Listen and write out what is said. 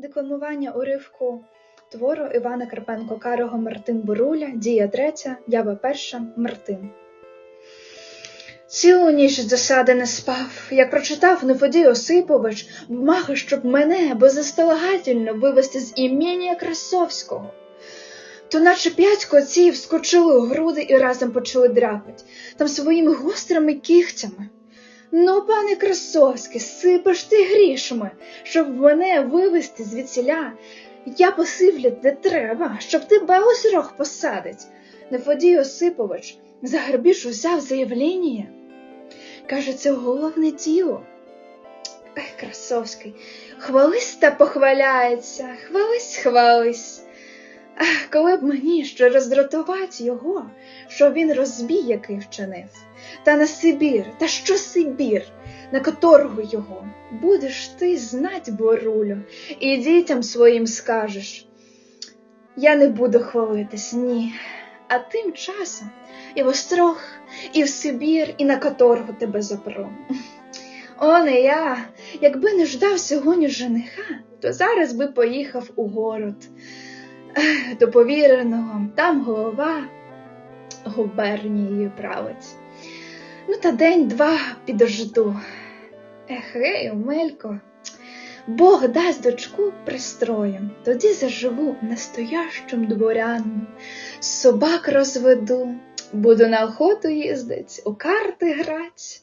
Декламування уривку твору Івана Карпенко Карого Мартин Боруля, дія третя, ява перша, Мартин. Цілу ніч з досади не спав, як прочитав Нефодій Осипович бумаги, щоб мене беззастолагательно вивести з імені Красовського. То наче п'ять котів скочили у груди і разом почали дряпать, там своїми гострими кігтями. Ну, пане Красовський, сипеш ти грішми, щоб мене вивести звідсіля. Я посивлю де треба, щоб ти ось рог посадить. Нефодій Осипович за грабіж узяв заявлення. Каже, це головне діло. Ех, Красовський, хвались та похваляється, хвались, хвались. Коли б мені ще роздратувати його, що він розбій який вчинив. Та на Сибір, та що Сибір, на каторгу його будеш ти знать, Борулю, і дітям своїм скажеш. Я не буду хвалитись, ні. А тим часом і в острог, і в Сибір, і на каторгу тебе запру. О, не я, якби не ждав сьогодні жениха, то зараз би поїхав у город. До повіреного, там голова губернією править. Ну, та день-два підожду. Ех, гей, Омелько, Бог дасть дочку пристроєм, тоді заживу настоящим дворяном, собак розведу, буду на охоту їздить, у карти грать.